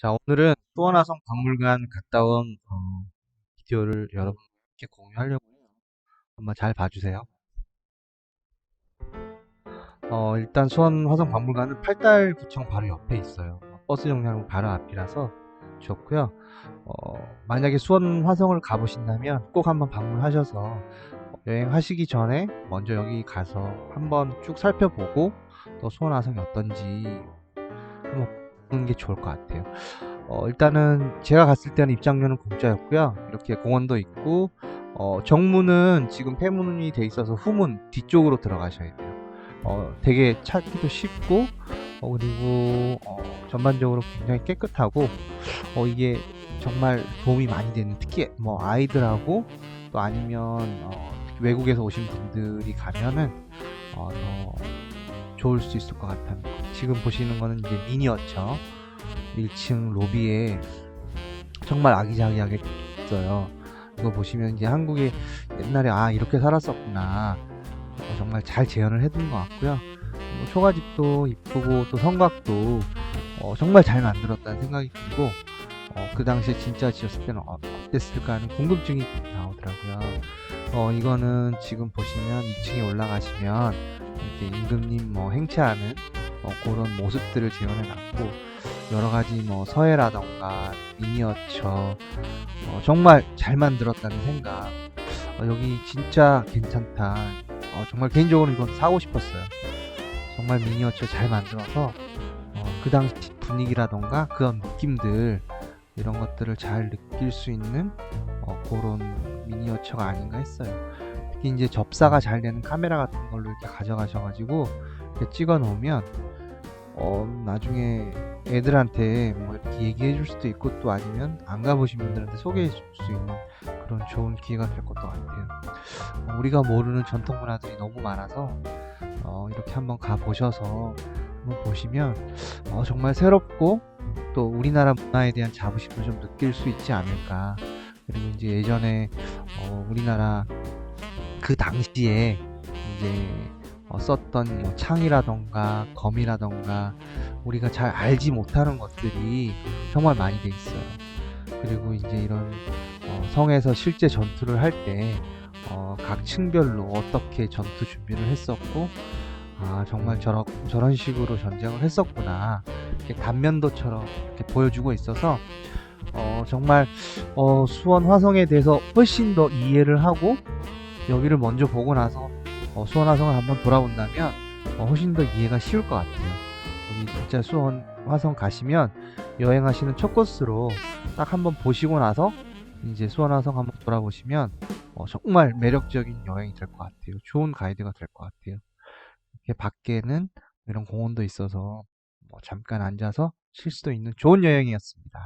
자, 오늘은 수원화성 박물관 갔다 온 어, 비디오를 여러분께 공유하려고 해요. 한번 잘 봐주세요. 어, 일단 수원 화성 박물관은 팔달구청 바로 옆에 있어요. 버스 정류장 바로 앞이라서 좋고요. 어, 만약에 수원 화성을 가보신다면 꼭 한번 방문하셔서 여행하시기 전에 먼저 여기 가서 한번 쭉 살펴보고 또 수원 화성이 어떤지 한번 게 좋을 것 같아요. 어, 일단은 제가 갔을 때는 입장료는 공짜였고요. 이렇게 공원도 있고 어, 정문은 지금 폐문이 돼 있어서 후문 뒤쪽으로 들어가셔야 돼요. 어, 되게 찾기도 쉽고 어, 그리고 어, 전반적으로 굉장히 깨끗하고 어, 이게 정말 도움이 많이 되는 특히 뭐 아이들하고 또 아니면 어, 외국에서 오신 분들이 가면은 어, 더 좋을 수 있을 것 같아요. 지금 보시는 거는 이제 미니어처 1층 로비에 정말 아기자기하게 있어요. 이거 보시면 이제 한국에 옛날에 아 이렇게 살았었구나 어, 정말 잘 재현을 해둔 것 같고요. 뭐 초가집도 이쁘고 또 성곽도 어, 정말 잘 만들었다는 생각이 들고 어, 그 당시에 진짜 지었을 때는 어, 어땠을까 하는 궁금증이 나오더라고요. 어, 이거는 지금 보시면 2층에 올라가시면 이렇게 임금님 뭐 행차하는 어, 그런 모습들을 재현해 놨고 여러 가지 뭐 서예라던가 미니어처 어, 정말 잘 만들었다는 생각. 어, 여기 진짜 괜찮다. 어, 정말 개인적으로 이건 사고 싶었어요. 정말 미니어처 잘 만들어서 어, 그 당시 분위기라던가 그런 느낌들 이런 것들을 잘 느낄 수 있는 어, 그런 미니어처가 아닌가 했어요 이제 접사가 잘 되는 카메라 같은 걸로 이렇게 가져가셔가지고 이렇게 찍어 놓으면 어, 나중에 애들한테 뭐 이렇게 얘기해 줄 수도 있고 또 아니면 안 가보신 분들한테 소개해 줄 수 있는 그런 좋은 기회가 될 것도 같아요. 어, 우리가 모르는 전통 문화들이 너무 많아서 어, 이렇게 한번 가 보셔서 한번 보시면 어, 정말 새롭고 또 우리나라 문화에 대한 자부심을 좀 느낄 수 있지 않을까. 그리고 이제 예전에 어, 우리나라 그 당시에 이제 어, 썼던 뭐 창이라던가 검이라던가 우리가 잘 알지 못하는 것들이 정말 많이 돼 있어요. 그리고 이제 이런 어, 성에서 실제 전투를 할때 어, 각 층별로 어떻게 전투 준비를 했었고 아 정말 저런 저런 식으로 전쟁을 했었구나 이렇게 단면도처럼 이렇게 보여주고 있어서 어, 정말 어, 수원 화성에 대해서 훨씬 더 이해를 하고 여기를 먼저 보고 나서 어, 수원 화성을 한번 돌아본다면 어, 훨씬 더 이해가 쉬울 것 같아요. 여기 진짜 수원 화성 가시면 여행하시는 첫 코스로 딱 한번 보시고 나서 이제 수원 화성 한번 돌아보시면 어, 정말 매력적인 여행이 될 것 같아요. 좋은 가이드가 될 것 같아요. 이렇게 밖에는 이런 공원도 있어서 뭐 잠깐 앉아서 쉴 수도 있는 좋은 여행이었습니다.